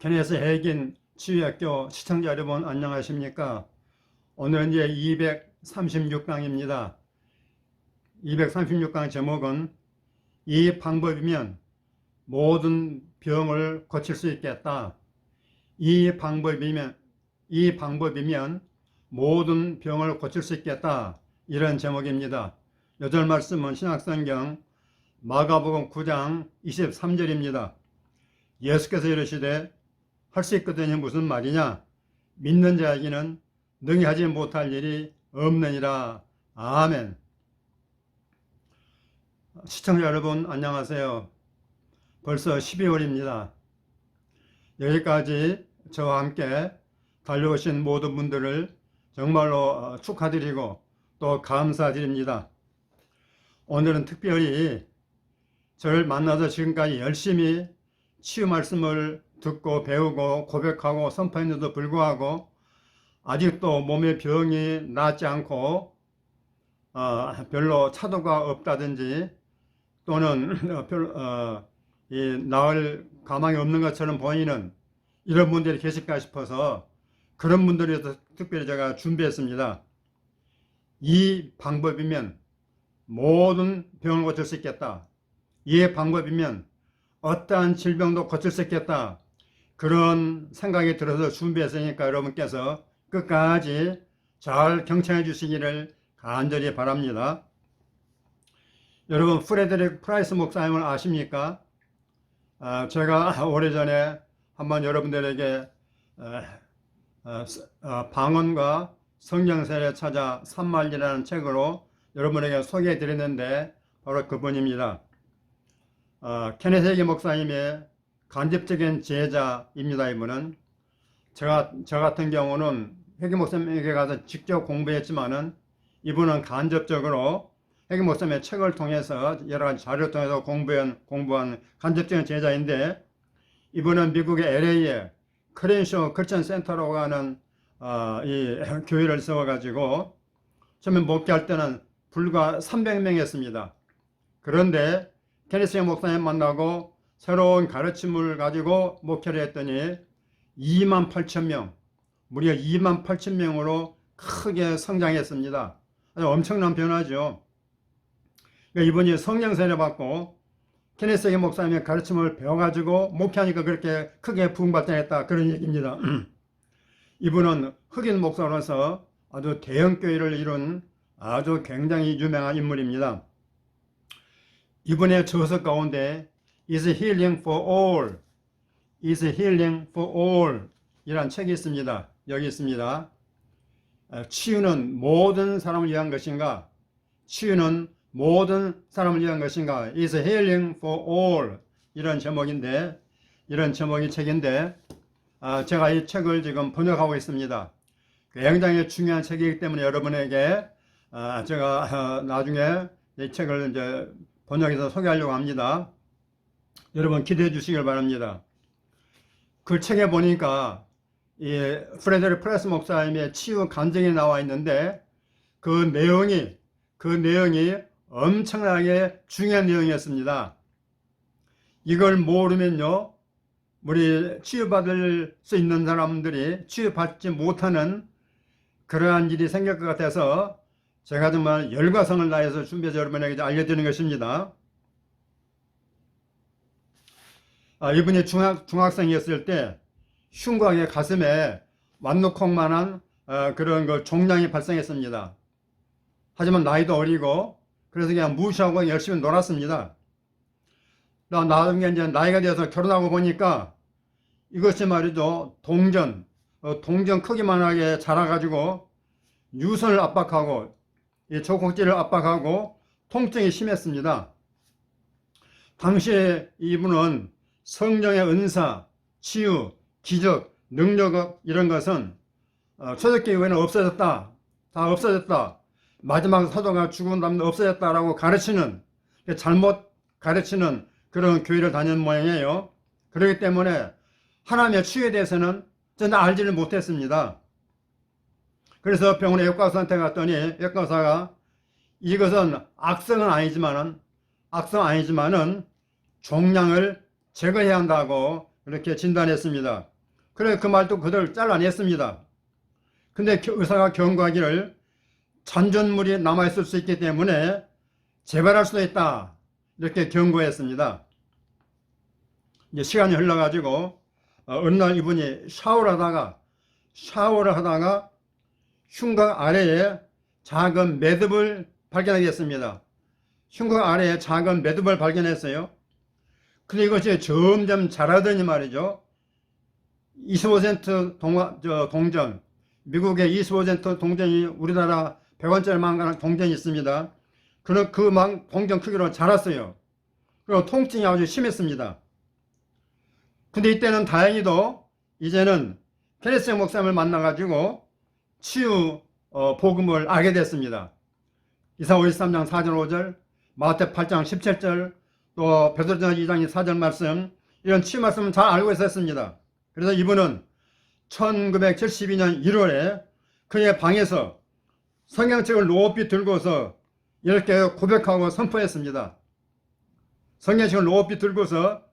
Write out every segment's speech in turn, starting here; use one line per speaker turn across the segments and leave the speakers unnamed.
케네스 해긴 치유학교 시청자 여러분 안녕하십니까? 오늘은 이제 236강입니다. 236강 제목은 이 방법이면 모든 병을 고칠 수 있겠다. 이 방법이면 이 방법이면 모든 병을 고칠 수 있겠다. 이런 제목입니다. 여절 말씀은 신약성경 마가복음 9장 23절입니다. 예수께서 이르시되 할 수 있거든요. 무슨 말이냐? 믿는 자에게는 능히 하지 못할 일이 없느니라. 아멘. 시청자 여러분 안녕하세요. 벌써 12월입니다. 여기까지 저와 함께 달려오신 모든 분들을 정말로 어, 축하드리고 또 감사드립니다. 오늘은 특별히 저를 만나서 지금까지 열심히 치유 말씀을 듣고 배우고 고백하고 선포했는데도 불구하고 아직도 몸의 병이 낫지 않고 어, 별로 차도가 없다든지 또는 별, 어, 이 나을 가망이 없는 것처럼 보이는 이런 분들이 계실까 싶어서 그런 분들에 서 특별히 제가 준비했습니다. 이 방법이면 모든 병을 고칠 수 있겠다. 이 방법이면 어떠한 질병도 고칠 수 있겠다. 그런 생각이 들어서 준비했으니까 여러분께서 끝까지 잘 경청해 주시기를 간절히 바랍니다. 여러분 프레드릭 프라이스 목사님을 아십니까? 아, 제가 오래전에 한번 여러분들에게 어, 어, 어, 방언과 성경세를 찾아 산말이라는 책으로 여러분에게 소개해 드렸는데 바로 그분입니다. 어, 케네스 헤기 목사님의 간접적인 제자입니다. 이분은 제가 저 같은 경우는 헤기 목사님에게 가서 직접 공부했지만은 이분은 간접적으로 헤기 목사님의 책을 통해서 여러 가지 자료를 통해서 공부한 공부한 간접적인 제자인데 이분은 미국의 LA에 크렌쇼 크리스천 센터라고 하는 어, 이 교회를 세워가지고 처음에 목회할 때는 불과 300명이었습니다. 그런데 케네스 목사님 만나고 새로운 가르침을 가지고 목회를 했더니 2만 8천 명, 무려 2만 8천 명으로 크게 성장했습니다. 엄청난 변화죠. 그러니까 이분이 성령 세례 받고 케네스 목사님의 가르침을 배워가지고 목회하니까 그렇게 크게 부흥받다 그런 얘기입니다. 이분은 흑인 목사로서 아주 대형 교회를 이룬 아주 굉장히 유명한 인물입니다. 이분의 저서 가운데 is healing for all, is healing for all 이란 책이 있습니다. 여기 있습니다. 치유는 모든 사람을 위한 것인가? 치유는 모든 사람을 위한 것인가? is healing for all 이런 제목인데 이런 제목의 책인데 아, 제가 이 책을 지금 번역하고 있습니다. 굉장히 중요한 책이기 때문에 여러분에게 아, 제가 아, 나중에 이 책을 이제 번역해서 소개하려고 합니다. 여러분 기대해 주시길 바랍니다. 그 책에 보니까 이 프레데리 프레스 목사님의 치유 간증이 나와 있는데 그 내용이 그 내용이 엄청나게 중요한 내용이었습니다. 이걸 모르면요, 우리 치유받을 수 있는 사람들이 치유받지 못하는 그러한 일이 생길 것 같아서 제가 정말 열과성을 다해서 준비해서 여러분에게 알려드리는 것입니다. 아, 이분이 중학, 중학생이었을 때 흉곽의 가슴에 완노콩만한 어, 그런 그 종양이 발생했습니다. 하지만 나이도 어리고 그래서 그냥 무시하고 열심히 놀았습니다. 나 나중에 이제 나이가 되어서 결혼하고 보니까 이것이 말이죠 동전 어, 동전 크기만하게 자라가지고 유선을 압박하고 이 조곡지를 압박하고 통증이 심했습니다. 당시에 이분은 성령의 은사, 치유, 기적, 능력 이런 것은 어, 초대교회 에는 없어졌다. 다 없어졌다. 마지막 사도가 죽은 다음에 없어졌다라고 가르치는 잘못 가르치는 그런 교회를 다니는 모양이에요. 그렇기 때문에 하나님의 치유에 대해서는 전혀 알지를 못했습니다. 그래서 병원에 역과사한테 갔더니 역과사가 이것은 악성은 아니지만은 악성 아니지만은 종양을 제거해야 한다고 이렇게 진단했습니다. 그래 그 말도 그대로 잘라냈습니다. 근데 겨- 의사가 경고하기를 잔존물이 남아있을 수 있기 때문에 재발할 수도 있다. 이렇게 경고했습니다. 이제 시간이 흘러가지고 어, 어느 날 이분이 샤워를 하다가 샤워를 하다가 흉곽 아래에 작은 매듭을 발견하게 됐습니다. 흉곽 아래에 작은 매듭을 발견했어요. 근데 이것이 점점 자라더니 말이죠. 25센트 동화, 저, 동전, 미국의 25센트 동전이 우리나라 100원짜리 망가는 동전이 있습니다. 그런 그 망, 동전 크기로 자랐어요. 그리고 통증이 아주 심했습니다. 근데 이때는 다행히도 이제는 케네스 목사님을 만나가지고 치유 어, 복음을 알게 됐습니다. 이사 53장 4절 5절, 마태 8장 17절, 또 베드로전 2장 4절 말씀 이런 치유 말씀은 잘 알고 있었습니다. 그래서 이분은 1972년 1월에 그의 방에서 성경책을 높이 들고서 이렇게 고백하고 선포했습니다. 성경책을 높이 들고서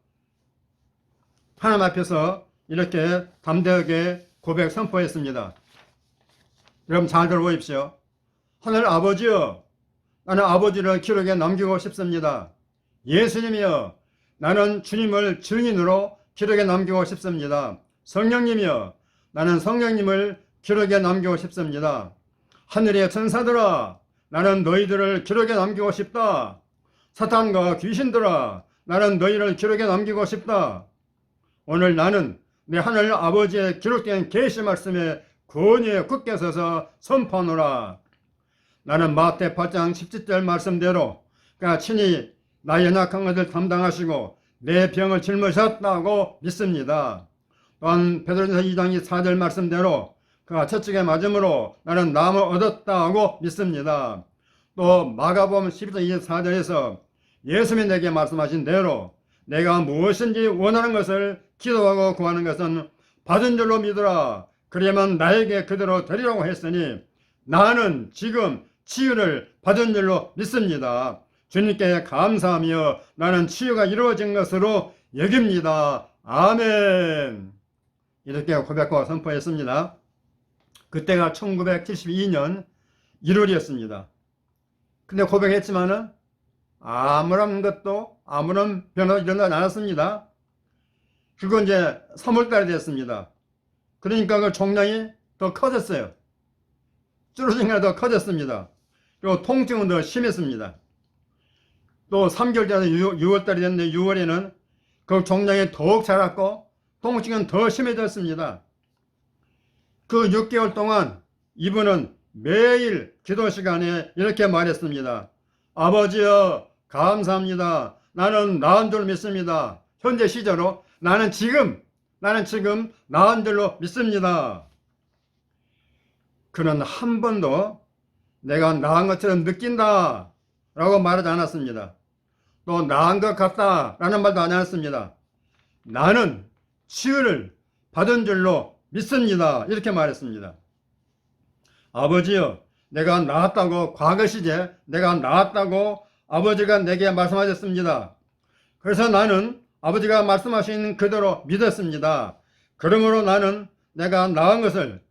하나님 앞에서 이렇게 담대하게 고백 선포했습니다. 여러분 잘 들어보십시오. 하늘 아버지여, 나는 아버지를 기록에 남기고 싶습니다. 예수님이여, 나는 주님을 증인으로 기록에 남기고 싶습니다. 성령님이여, 나는 성령님을 기록에 남기고 싶습니다. 하늘의 천사들아, 나는 너희들을 기록에 남기고 싶다. 사탄과 귀신들아, 나는 너희를 기록에 남기고 싶다. 오늘 나는 내 하늘 아버지의 기록된 계시 말씀에 권위에 굳게 서서 선포하노라. 나는 마태 8장 17절 말씀대로 그가 친히 나의 연약한 것을 담당하시고 내 병을 짊으셨다고 믿습니다. 또한 베드로전서 2장 4절 말씀대로 그가 채찍에 맞음으로 나는 남을 얻었다고 믿습니다. 또 마가복음 12장 24절에서 예수님이 내게 말씀하신 대로 내가 무엇인지 원하는 것을 기도하고 구하는 것은 받은 줄로 믿으라. 그러면 나에게 그대로 되리라고 했으니 나는 지금 치유를 받은 줄로 믿습니다. 주님께 감사하며 나는 치유가 이루어진 것으로 여깁니다. 아멘. 이렇게 고백하고 선포했습니다. 그때가 1972년 1월이었습니다. 근데 고백했지만은 아무런 것도 아무런 변화가 일어나지 않았습니다. 그건 이제 3월달이 됐습니다. 그러니까 그 종량이 더 커졌어요. 줄어진 게더 커졌습니다. 그리고 통증은 더 심했습니다. 또 3개월 전에 6월 달이 됐는데 6월에는 그 종량이 더욱 자랐고 통증은 더 심해졌습니다. 그 6개월 동안 이분은 매일 기도 시간에 이렇게 말했습니다. 아버지여 감사합니다. 나는 나은 줄 믿습니다. 현재 시제로 나는 지금 나는 지금 나은 줄로 믿습니다. 그는 한 번도 내가 나은 것처럼 느낀다 라고 말하지 않았습니다. 또 나은 것 같다 라는 말도 안 했습니다. 나는 치유를 받은 줄로 믿습니다. 이렇게 말했습니다. 아버지여 내가 나았다고 과거 시제 내가 나았다고 아버지가 내게 말씀하셨습니다. 그래서 나는 아버지가 말씀하신 그대로 믿었습니다. 그러므로 나는 내가 나은 것을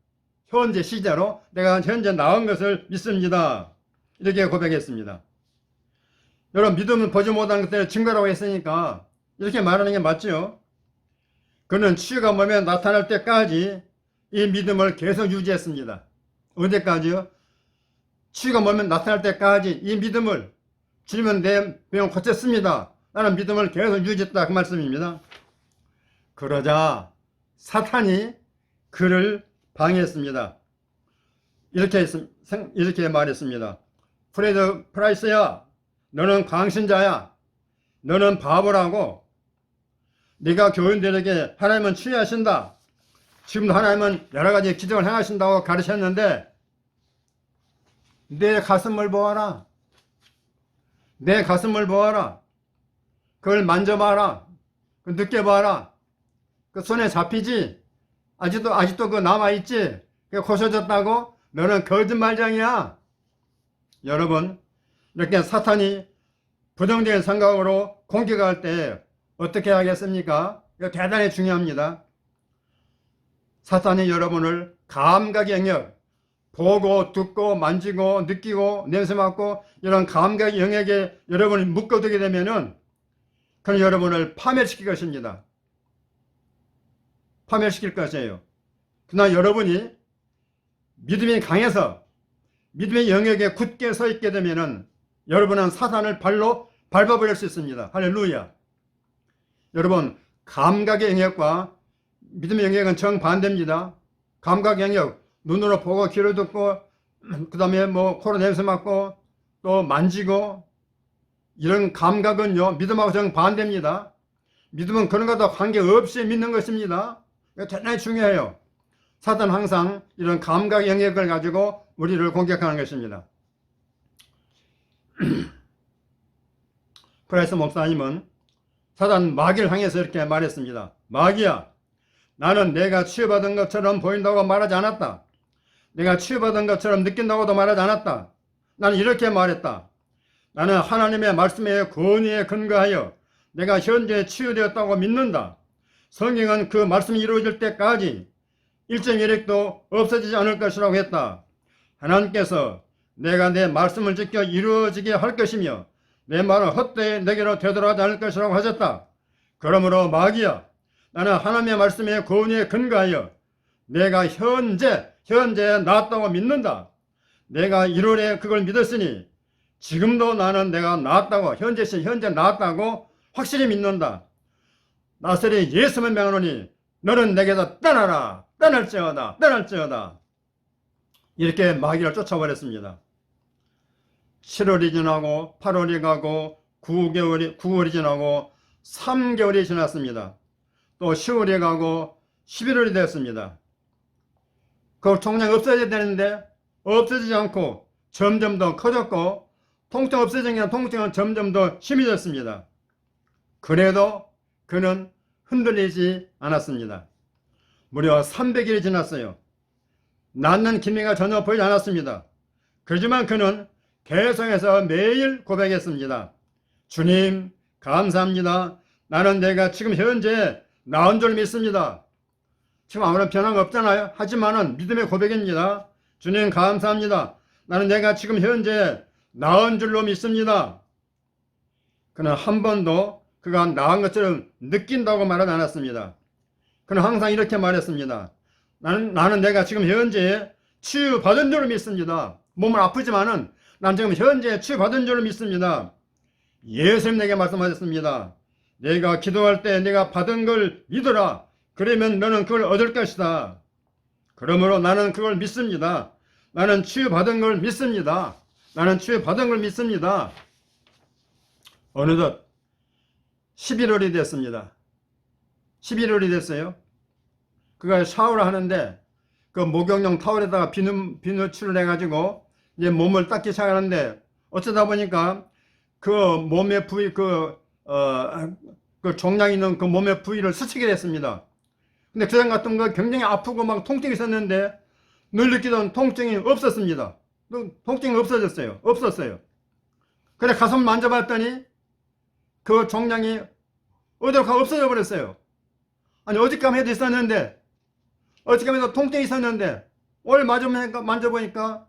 현재 시제로 내가 현재 나은 것을 믿습니다. 이렇게 고백했습니다. 여러분 믿음은 보지 못한 것들의 증거라고 했으니까 이렇게 말하는 게 맞죠? 그는 치유가 몸에 나타날 때까지 이 믿음을 계속 유지했습니다. 언제까지요? 치유가 몸에 나타날 때까지 이 믿음을 주님은 내 병을 고쳤습니다. 나는 믿음을 계속 유지했다 그 말씀입니다. 그러자 사탄이 그를 방해했습니다. 이렇게 이렇게 말했습니다. 프레드 프라이스야, 너는 광신자야, 너는 바보라고. 네가 교인들에게 하나님은 치유하신다. 지금도 하나님은 여러 가지 기적을 행하신다고 가르쳤는데 내 가슴을 보아라. 내 가슴을 보아라. 그걸 만져봐라. 그 느껴봐라. 그 손에 잡히지? 아직도, 아직도 그 남아 있지? 그 고쳐졌다고? 너는 거짓말장이야. 여러분, 이렇게 사탄이 부정적인 생각으로 공격할 때 어떻게 하겠습니까? 이거 대단히 중요합니다. 사탄이 여러분을 감각의 영역, 보고, 듣고, 만지고, 느끼고, 냄새 맡고, 이런 감각의 영역에 여러분이 묶어두게 되면은, 그는 여러분을 파멸시킬 것입니다. 파멸시킬 것이에요. 그러나 여러분이 믿음이 강해서 믿음의 영역에 굳게 서 있게 되면은 여러분은 사탄을 발로 밟아버릴 수 있습니다. 할렐루야. 여러분, 감각의 영역과 믿음의 영역은 정반대입니다. 감각 영역, 눈으로 보고 귀로 듣고 그 다음에 뭐 코로 냄새 맡고 또 만지고 이런 감각은요 믿음하고 정반대입니다. 믿음은 그런 것과 관계없이 믿는 것입니다. 대단히 중요해요. 사탄 항상 이런 감각 영역을 가지고 우리를 공격하는 것입니다. 프라이스 목사님은 사단 마귀를 향해서 이렇게 말했습니다. 마귀야, 나는 내가 치유받은 것처럼 보인다고 말하지 않았다. 내가 치유받은 것처럼 느낀다고도 말하지 않았다. 나는 이렇게 말했다. 나는 하나님의 말씀의 권위에 근거하여 내가 현재 치유되었다고 믿는다. 성경은 그 말씀이 이루어질 때까지 일정 일획도 없어지지 않을 것이라고 했다. 하나님께서 내가 내 말씀을 지켜 이루어지게 할 것이며 내 말은 헛되이 내게로 되돌아가지 않을 것이라고 하셨다. 그러므로 마귀야 나는 하나님의 말씀에 권위에 근거하여 내가 현재 현재 나았다고 믿는다. 내가 1월에 그걸 믿었으니 지금도 나는 내가 나았다고 현재 시 현재 나았다고 확실히 믿는다. 나설이 예수만 명하노니 너는 내게서 떠나라 떠날지어다 떠날지어다 이렇게 마귀를 쫓아버렸습니다. 7월이 지나고 8월이 가고 9개월이 9월이 지나고 3개월이 지났습니다. 또 10월이 가고 11월이 됐습니다. 그 총량 없어져야 되는데 없어지지 않고 점점 더 커졌고 통증 없어지는 통증은 점점 더 심해졌습니다. 그래도 그는 흔들리지 않았습니다. 무려 300일이 지났어요. 낫는 기미가 전혀 보이지 않았습니다. 그렇지만 그는 계속해서 매일 고백했습니다. 주님, 감사합니다. 나는 내가 지금 현재 나은 줄 믿습니다. 지금 아무런 변화가 없잖아요. 하지만은 믿음의 고백입니다. 주님, 감사합니다. 나는 내가 지금 현재 나은 줄로 믿습니다. 그는 한 번도 그가 나은 것처럼 느낀다고 말하지 않았습니다. 그는 항상 이렇게 말했습니다. 나는, 나는 내가 지금 현재 치유받은 줄로 믿습니다. 몸은 아프지만은 난 지금 현재 치유받은 줄로 믿습니다. 예수님 내게 말씀하셨습니다. 내가 기도할 때 내가 받은 걸 믿어라. 그러면 너는 그걸 얻을 것이다. 그러므로 나는 그걸 믿습니다. 나는 치유받은 걸 믿습니다. 나는 치유받은 걸 믿습니다. 어느덧 11월이 됐습니다. 11월이 됐어요. 그가 샤워를 하는데 그 목욕용 타월에다가 비누, 비누칠을 해가지고 이제 몸을 닦기 시작하는데 어쩌다 보니까 그 몸의 부위 그, 어, 그 종양 있는 그 몸의 부위를 스치게 됐습니다. 근데 그전 같은 거 굉장히 아프고 막 통증이 있었는데 늘 느끼던 통증이 없었습니다. 통증이 없어졌어요. 없었어요. 그래 가슴 만져봤더니 그 종양이 어디로 가 없어져 버렸어요. 아니 어지까면 해도 있었는데 어지까면 통증이 있었는데 오늘 만져보니까 만져보니까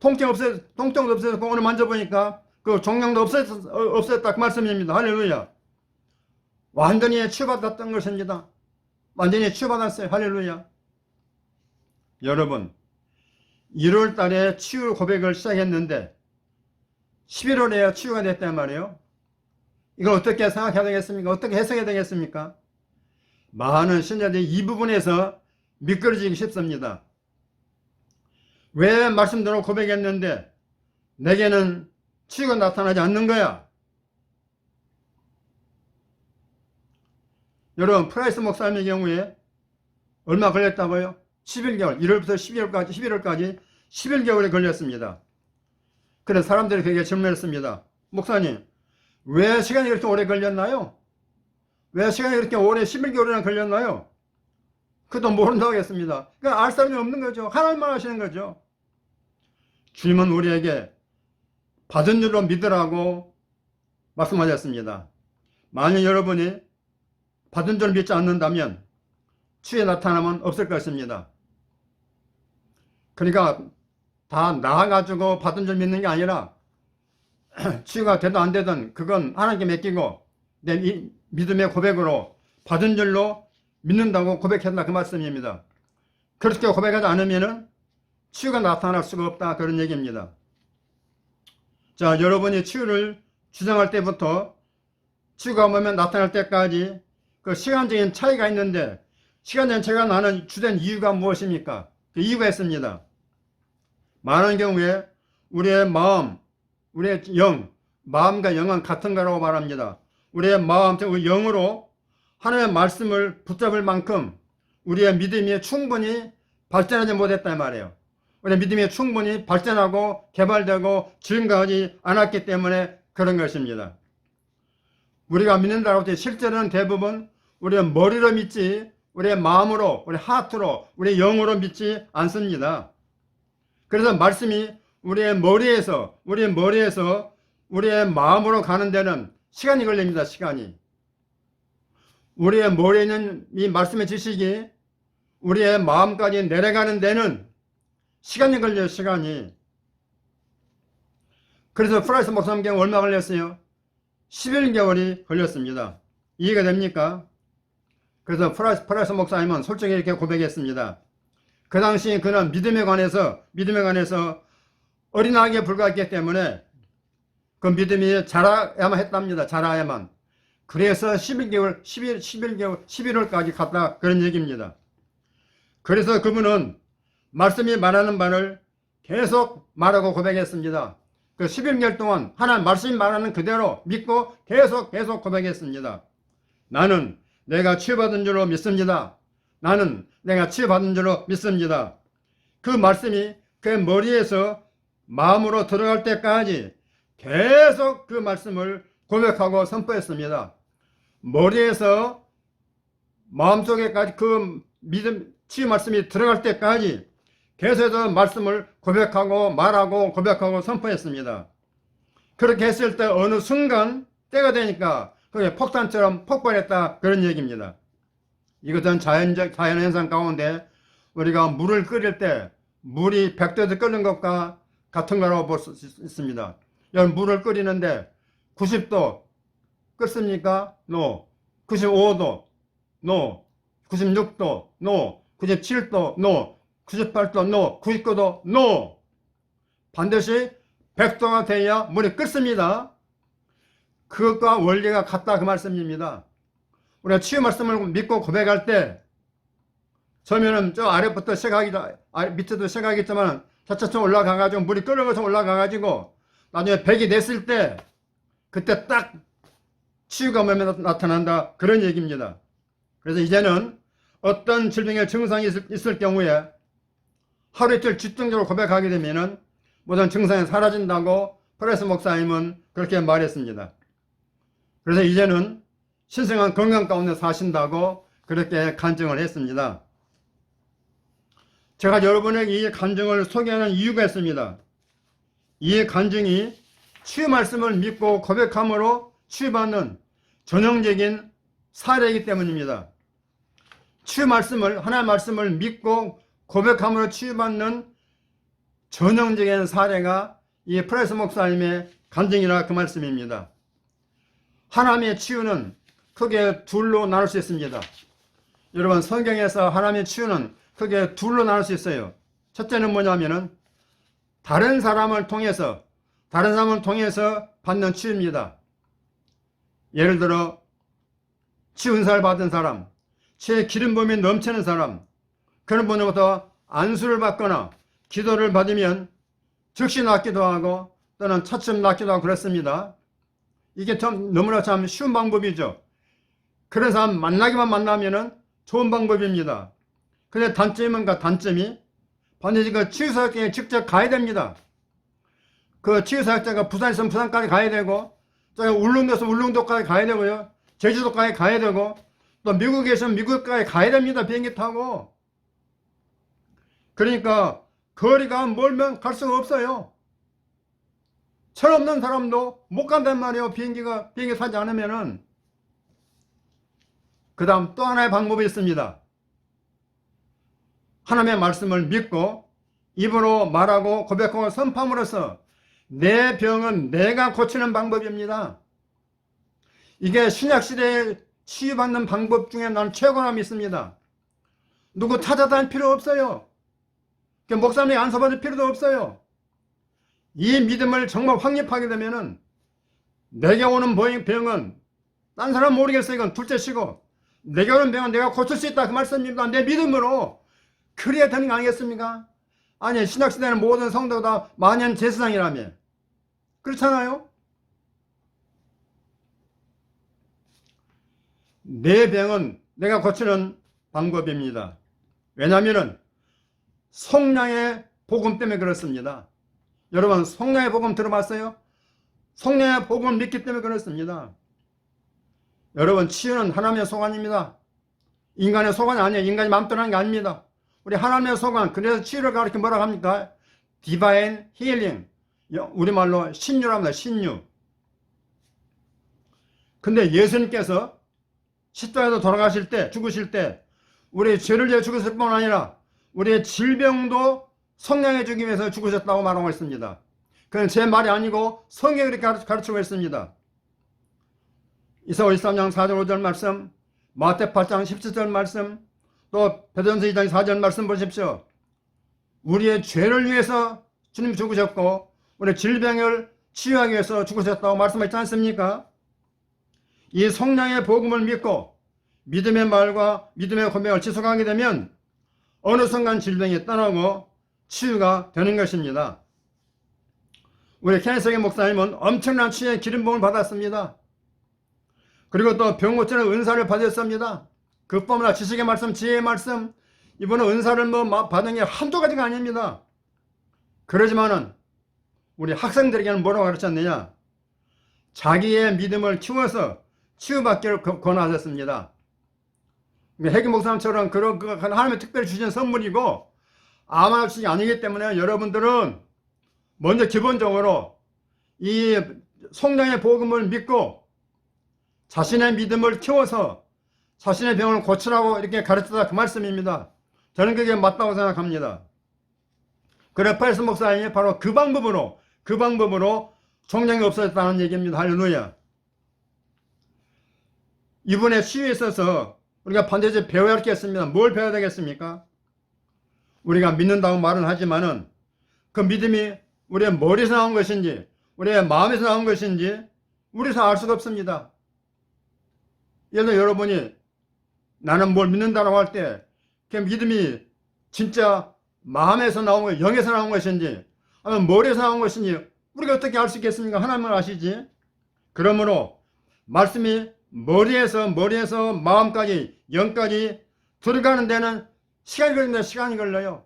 통증 없어 통증도 없어졌고 오늘 만져보니까 그 종양도 없었 없었다 그 말씀입니다. 할렐루야. 완전히 치유받았던 것입니다. 완전히 치유받았어요. 할렐루야. 여러분 1월 달에 치유 고백을 시작했는데 11월에 치유가 됐단 말이에요. 이걸 어떻게 생각해야 되겠습니까? 어떻게 해석해야 되겠습니까? 많은 신자들이 이 부분에서 미끄러지기 쉽습니다. 왜 말씀대로 고백했는데 내게는 치유가 나타나지 않는 거야? 여러분 프라이스 목사님의 경우에 얼마 걸렸다고요? 11개월, 1월부터 12월까지, 11월까지 11개월이 걸렸습니다. 그래서 사람들이 그게 질문했습니다. 목사님, 왜 시간이 이렇게 오래 걸렸나요? 왜 시간이 이렇게 오래 11개월이나 걸렸나요? 그도 모른다고 했습니다. 그러니까 알 사람이 없는 거죠. 하나님만 하시는 거죠. 주님은 우리에게 받은 줄로 믿으라고 말씀하셨습니다. 만약 여러분이 받은 줄 믿지 않는다면 치유의 나타남은 없을 것입니다. 그러니까 다 나아가지고 받은 줄 믿는 게 아니라 치유가 되든 안 되든 그건 하나님께 맡기고 내 이- 믿음의 고백으로 받은 줄로 믿는다고 고백한다 그 말씀입니다. 그렇게 고백하지 않으면은 치유가 나타날 수가 없다 그런 얘기입니다. 자 여러분이 치유를 주장할 때부터 치유가 오면 나타날 때까지 그 시간적인 차이가 있는데 시간적인 차이가 나는 주된 이유가 무엇입니까? 그 이유가 있습니다. 많은 경우에 우리의 마음, 우리의 영, 마음과 영은 같은 거라고 말합니다. 우리의 마음, 우리 영으로 하나님의 말씀을 붙잡을 만큼 우리의 믿음이 충분히 발전하지 못했단 말이에요. 우리의 믿음이 충분히 발전하고 개발되고 증가하지 않았기 때문에 그런 것입니다. 우리가 믿는다고 할때 실제로는 대부분 우리의 머리로 믿지 우리의 마음으로 우리 하트로 우리 영으로 믿지 않습니다. 그래서 말씀이 우리의 머리에서 우리의 머리에서 우리의 마음으로 가는 데는 시간이 걸립니다. 시간이. 우리의 머리에 있는 이 말씀의 지식이 우리의 마음까지 내려가는 데는 시간이 걸려요. 시간이. 그래서 프라이스 목사님 경우 얼마 걸렸어요? 11개월이 걸렸습니다. 이해가 됩니까? 그래서 프라이스, 프라이스 목사님은 솔직히 이렇게 고백했습니다. 그 당시 그는 믿음에 관해서 믿음에 관해서 어린아이에 불과했기 때문에 그 믿음이 자라야만 했답니다. 자라야만. 그래서 11개월, 11, 11개월, 11월까지 갔다 그런 얘기입니다. 그래서 그분은 말씀이 말하는 바를 계속 말하고 고백했습니다. 그 11개월 동안 하나님 말씀이 말하는 그대로 믿고 계속 계속 고백했습니다. 나는 내가 치유받은 줄로 믿습니다. 나는 내가 치유받은 줄로 믿습니다. 그 말씀이 그 머리에서 마음으로 들어갈 때까지 계속 그 말씀을 고백하고 선포했습니다. 머리에서 마음속에까지 그 믿음, 치유 말씀이 들어갈 때까지 계속해서 말씀을 고백하고 말하고 고백하고 선포했습니다. 그렇게 했을 때 어느 순간 때가 되니까 그게 폭탄처럼 폭발했다 그런 얘기입니다. 이것은 자연적 자연 현상 가운데 우리가 물을 끓일 때 물이 100도에서 끓는 것과 같은 거라고 볼 수 있습니다. 물을 끓이는데 90도 끓습니까? No. 95도 No. 96도 No. 97도 No. 98도 No. 99도 No. 반드시 100도가 돼야 물이 끓습니다. 그것과 원리가 같다 그 말씀입니다. 우리가 치유 말씀을 믿고 고백할 때 처음에는 저 아래부터 시작하기 아래 밑에도 시작하겠지만 차차차 올라가가지고 물이 끓어서 올라가가지고 나중에 백이 됐을 때 그때 딱 치유가 몸에 나- 나타난다 그런 얘기입니다. 그래서 이제는 어떤 질병의 증상이 있을, 있을 경우에 하루 이틀 집중적으로 고백하게 되면은 모든 증상이 사라진다고 프레스 목사님은 그렇게 말했습니다. 그래서 이제는 신성한 건강 가운데 사신다고 그렇게 간증을 했습니다. 제가 여러분에게 이 간증을 소개하는 이유가 있습니다. 이 간증이 치유 말씀을 믿고 고백함으로 치유받는 전형적인 사례이기 때문입니다. 치유 말씀을 하나의 말씀을 믿고 고백함으로 치유받는 전형적인 사례가 이 프레스 목사님의 간증이라 그 말씀입니다. 하나님의 치유는 크게 둘로 나눌 수 있습니다. 여러분 성경에서 하나님의 치유는 크게 둘로 나눌 수 있어요. 첫째는 뭐냐면은 다른 사람을 통해서 다른 사람을 통해서 받는 치유입니다. 예를 들어 치은사를 받은 사람, 치의 기름 부음이 넘치는 사람, 그런 분으로부터 안수를 받거나 기도를 받으면 즉시 낫기도 하고 또는 차츰 낫기도 하고 그렇습니다. 이게 참 너무나 참 쉬운 방법이죠. 그런 사람 만나기만 만나면은 좋은 방법입니다. 근데 단점이 뭔가 단점이 반드시 그 치유사역장에 직접 가야 됩니다. 그 치유사역자가 부산에 있으면 부산까지 가야 되고 저 울릉도에서 울릉도까지 가야 되고요. 제주도까지 가야 되고 또 미국에 있으면 미국까지 가야 됩니다. 비행기 타고. 그러니까 거리가 멀면 갈 수가 없어요. 철 없는 사람도 못 간단 말이에요. 비행기가 비행기 타지 않으면은 그 다음 또 하나의 방법이 있습니다. 하나님의 말씀을 믿고 입으로 말하고 고백하고 선포함으로써 내 병은 내가 고치는 방법입니다. 이게 신약시대에 치유받는 방법 중에 나는 최고라 믿습니다. 누구 찾아다닐 필요 없어요. 그 목사님이 안서받을 필요도 없어요. 이 믿음을 정말 확립하게 되면은 내게 오는 병은 딴 사람 모르겠어요. 이건 둘째치고 내게 오는 병은 내가 고칠 수 있다 그 말씀입니다. 내 믿음으로 그래야 되는 거 아니겠습니까? 아니 신학시대는 모든 성도가 만연 제사장이라며 그렇잖아요? 내 병은 내가 고치는 방법입니다. 왜냐하면 성량의 복음 때문에 그렇습니다. 여러분 성량의 복음 들어봤어요? 성령의 복음을 믿기 때문에 그렇습니다. 여러분 치유는 하나님의 소관입니다. 인간의 소관이 아니에요. 인간이 마음대로 하는 게 아닙니다. 우리 하나님의 소관 그래서 치유를 가르쳐 뭐라고 합니까? 디바인 힐링 우리말로 신유랍니다. 신유 근데 예수님께서 십자가에서 돌아가실 때 죽으실 때 우리의 죄를 위해 죽으실 뿐 아니라 우리의 질병도 성량해 주기 위해서 죽으셨다고 말하고 있습니다. 그건 제 말이 아니고 성경이 그렇게 가르치고 있습니다. 이사 53장 4절 5절 말씀, 마태 8장 17절 말씀, 또 베드로전서 2장 4절 말씀 보십시오. 우리의 죄를 위해서 주님 죽으셨고 우리 질병을 치유하기 위해서 죽으셨다고 말씀하지 않습니까? 이 성령의 복음을 믿고 믿음의 말과 믿음의 고백을 지속하게 되면 어느 순간 질병이 떠나고 치유가 되는 것입니다. 우리 케네스의 목사님은 엄청난 치유의 기름 부음을 받았습니다. 그리고 또 병고치는 은사를 받았습니다. 그뿐만 아니라 지식의 말씀, 지혜의 말씀, 이번에 은사를 뭐 받은 게 한두 가지가 아닙니다. 그러지만은 우리 학생들에게는 뭐라고 가르쳤느냐? 자기의 믿음을 키워서 치유받기를 권하셨습니다. 해기 목사님처럼 그런 그 하나님의 특별히 주신 선물이고 아마 주이 아니기 때문에 여러분들은 먼저 기본적으로 이 성령의 복음을 믿고 자신의 믿음을 키워서 자신의 병을 고치라고 이렇게 가르쳤다 그 말씀입니다. 저는 그게 맞다고 생각합니다. 그래 팔스 목사님이 바로 그 방법으로 그 방법으로 성령이 없어졌다는 얘기입니다. 할렐루야. 이번에 시위에 있어서 우리가 반드시 배워야 할 게 있습니다. 뭘 배워야 되겠습니까? 우리가 믿는다고 말은 하지만은 그 믿음이 우리의 머리에서 나온 것인지 우리의 마음에서 나온 것인지 우리서 알 수가 없습니다. 예를 들어 여러분이 나는 뭘 믿는다고 할 때 그 믿음이 진짜 마음에서 나온 것, 영에서 나온 것인지 머리에서 나온 것인지 우리가 어떻게 알 수 있겠습니까? 하나님은 아시지. 그러므로 말씀이 머리에서 머리에서 마음까지 영까지 들어가는 데는 시간이 걸린다 시간이 걸려요.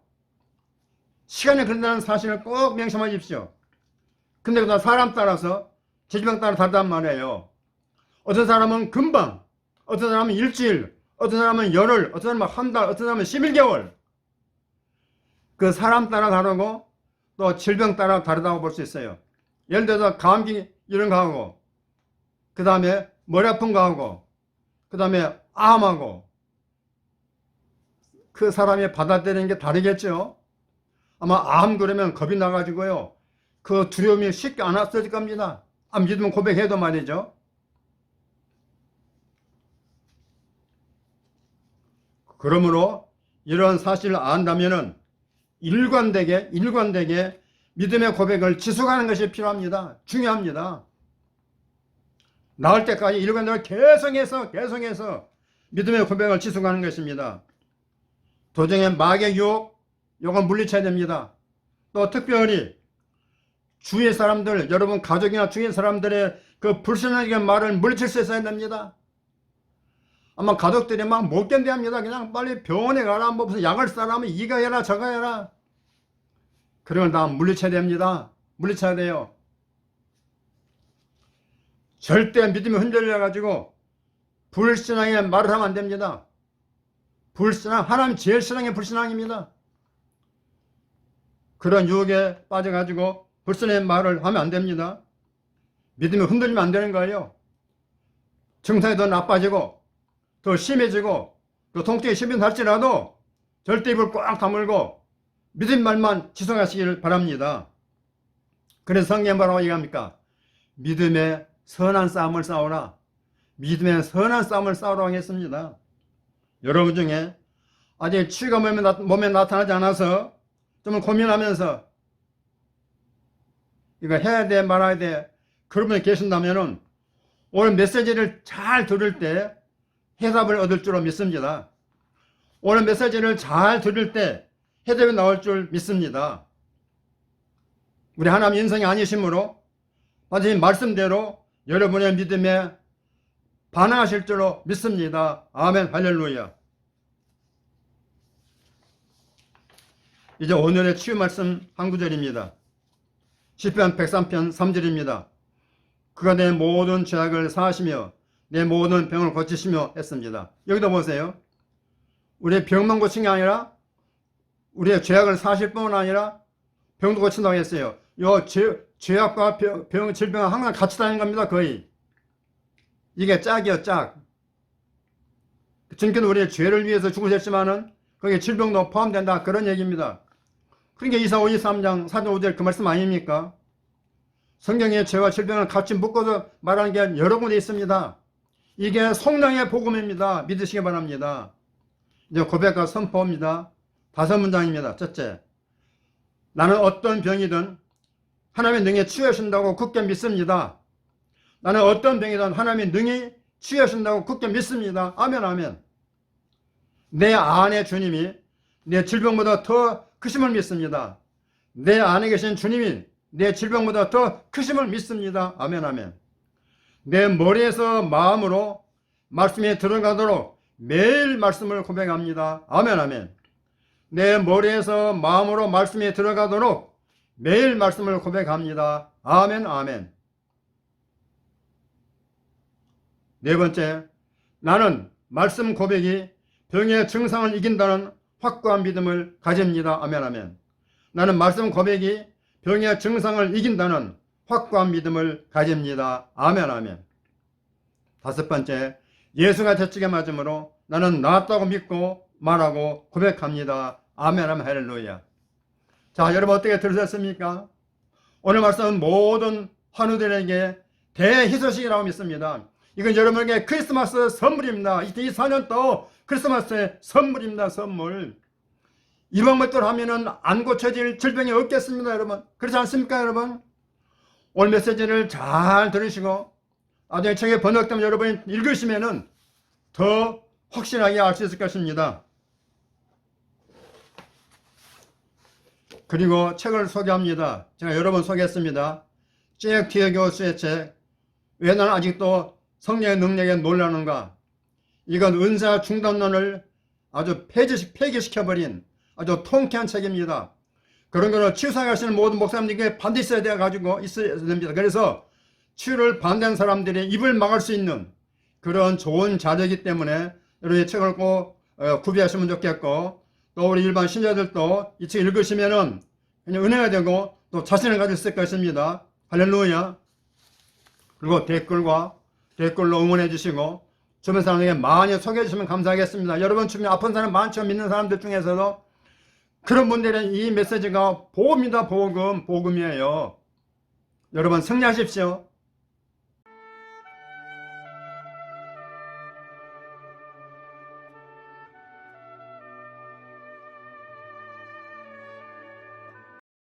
시간이 걸린다는 사실을 꼭 명심하십시오. 근데 그 사람 따라서 질병 따라 다르단 말이에요. 어떤 사람은 금방, 어떤 사람은 일주일, 어떤 사람은 열흘, 어떤 사람은 한 달, 어떤 사람은 11개월. 그 사람 따라 다르고 또 질병 따라 다르다고 볼 수 있어요. 예를 들어서 감기 이런 거 하고 그 다음에 머리 아픈 거 하고 그 다음에 암하고 그 사람이 받아들이는 게 다르겠죠. 아마 암 그러면 겁이 나가지고요. 그 두려움이 쉽게 안 없어질 겁니다. 암 믿으면 고백해도 말이죠. 그러므로 이런 사실을 안다면은 일관되게 일관되게 믿음의 고백을 지속하는 것이 필요합니다. 중요합니다. 나을 때까지 일관되게 계속해서 계속해서 믿음의 고백을 지속하는 것입니다. 도정의 마의 유혹 이건 물리쳐야 됩니다. 또 특별히 주위의 사람들 여러분 가족이나 주위의 사람들의 그 불순하게 말을 물리칠 수 있어야 됩니다. 아마 가족들이 막 못 견뎌합니다. 그냥 빨리 병원에 가라. 뭐 무슨 약을 싸라면 이거 해라 저거 해라. 걸다 물리쳐야 됩니다. 물리쳐야 돼요. 절대 믿음이 흔들려 가지고 불신앙에 말을 하면 안 됩니다. 불신앙 하나님 제일 신앙의 불신앙입니다. 그런 유혹에 빠져 가지고 불신의 말을 하면 안 됩니다. 믿음이 흔들리면 안 되는 거예요. 증상이 더 나빠지고 더 심해지고 또 통증이 심해할지라도 절대 입을 꽉 다물고 믿음 말만 지속하시기를 바랍니다. 그래서 성경 뭐라고 얘기합니까? 믿음의 선한 싸움을 싸우라. 믿음의 선한 싸움을 싸우라고 했습니다. 여러분 중에 아직 치유가 몸에, 나, 몸에 나타나지 않아서 좀 고민하면서 이거 해야 돼 말아야 돼 그런 분이 계신다면 오늘 메시지를 잘 들을 때 해답을 얻을 줄로 믿습니다. 오늘 메시지를 잘 들을 때 해답이 나올 줄 믿습니다. 우리 하나님 인성이 아니시므로 반드시 말씀대로 여러분의 믿음에 반응하실 줄로 믿습니다. 아멘 할렐루야. 이제 오늘의 치유 말씀 한 구절입니다. 시편 103편 3절입니다. 그가 내 모든 죄악을 사하시며 내 모든 병을 고치시며 했습니다. 여기도 보세요. 우리의 병만 고친 게 아니라 우리의 죄악을 사실 뿐만 아니라 병도 고친다고 했어요. 요 죄, 죄악과 병, 병, 질병은 항상 같이 다니는 겁니다. 거의. 이게 짝이요 짝. 주님께서 우리의 죄를 위해서 죽으셨지만은 거기에 질병도 포함된다. 그런 얘기입니다. 그러니까 이사 5, 23장 4절 5절 그 말씀 아닙니까? 성경에 죄와 질병을 같이 묶어서 말하는 게 여러 군데 있습니다. 이게 성령의 복음입니다. 믿으시기 바랍니다. 이제 고백과 선포입니다. 다섯 문장입니다. 첫째, 나는 어떤 병이든 하나님의 능에 치유하신다고 굳게 믿습니다. 나는 어떤 병이든 하나님의 능히 치유하신다고 굳게 믿습니다. 아멘, 아멘. 내 안에 주님이 내 질병보다 더 크심을 믿습니다. 내 안에 계신 주님이 내 질병보다 더 크심을 믿습니다. 아멘, 아멘. 내 머리에서 마음으로 말씀에 들어가도록 매일 말씀을 고백합니다. 아멘, 아멘. 내 머리에서 마음으로 말씀에 들어가도록 매일 말씀을 고백합니다. 아멘, 아멘. 네 번째, 나는 말씀 고백이 병의 증상을 이긴다는 확고한 믿음을 가집니다. 아멘, 아멘. 나는 말씀 고백이 병의 증상을 이긴다는 확고한 믿음을 가집니다. 아멘, 아멘. 다섯 번째, 예수가 저쪽에 맞음으로 나는 나았다고 믿고 말하고 고백합니다. 아멘, 아멘, 할렐루야. 자, 여러분 어떻게 들으셨습니까? 오늘 말씀은 모든 환우들에게 대희소식이라고 믿습니다. 이건 여러분에게 크리스마스 선물입니다. 2024년 또 크리스마스의 선물입니다. 선물. 것들 하면은 안 고쳐질 질병이 없겠습니다. 여러분. 그렇지 않습니까? 여러분. 오늘 메시지를 잘 들으시고 나중에 책에 번역되면 여러분이 읽으시면은 더 확실하게 알 수 있을 것입니다. 그리고 책을 소개합니다. 제가 여러 번 소개했습니다. 잭 티어 교수의 책. 왜 나는 아직도 성령의 능력에 놀라는가? 이건 은사 중단론을 아주 폐지, 폐기시켜버린 아주 통쾌한 책입니다. 그런 거는 치유상하시는 모든 목사님들에게 반드시 있어야 돼 가지고 있어야 됩니다. 그래서 치유를 반대하는 사람들이 입을 막을 수 있는 그런 좋은 자료이기 때문에 여러분이 책을 꼭 어, 구비하시면 좋겠고 또 우리 일반 신자들도 이 책 읽으시면은 그냥 은혜가 되고 또 자신을 가질 수 있을 것입니다. 할렐루야. 그리고 댓글과 댓글로 응원해 주시고 주변 사람에게 많이 소개해 주시면 감사하겠습니다. 여러분 주변에 아픈 사람 많죠. 믿는 사람들 중에서도 그런 분들은 이 메시지가 복음이다. 복음, 복음이에요. 여러분 승리하십시오.